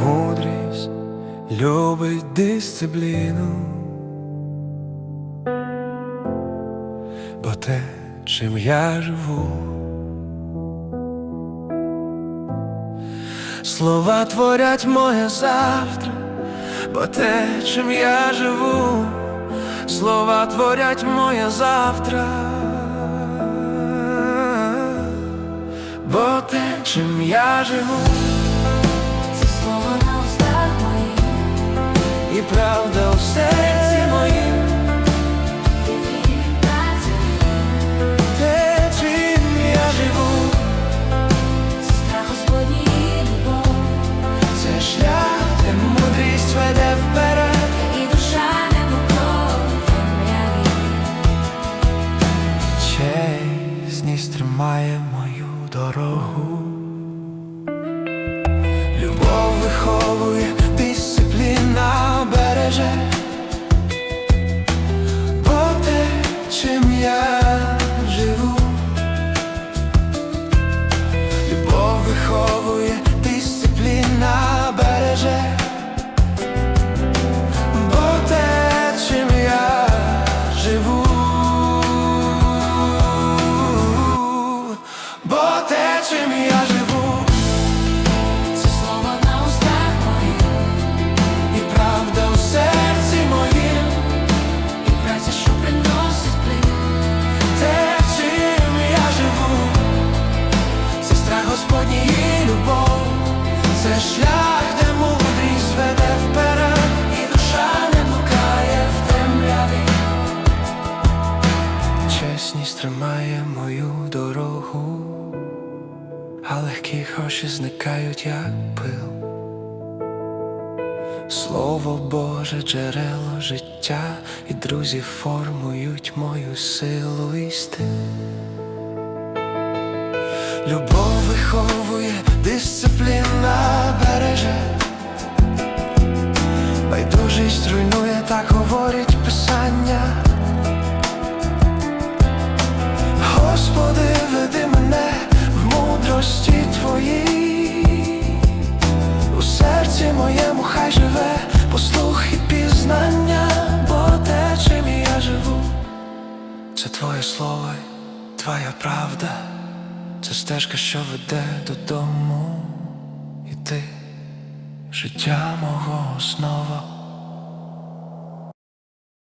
Мудрість любить дисципліну, бо те, чим я живу, слова творять моє завтра, бо те, чим я живу, слова творять моє завтра, бо те, чим я живу. Це слово на устах моїх, І правда у серці Чесність мою дорогу. Любов виховує, дисципліна береже. Бо те, чим я живу. Любов виховує, Чесність тримає мою дорогу, а легкі гроші зникають, як пил. Слово Боже, джерело життя, і друзі формують мою силу і. Любов виховує, дисципліна береже, байдужість руйнує, слово, твоя правда, це стежка, що веде додому, і ти життя мого основа.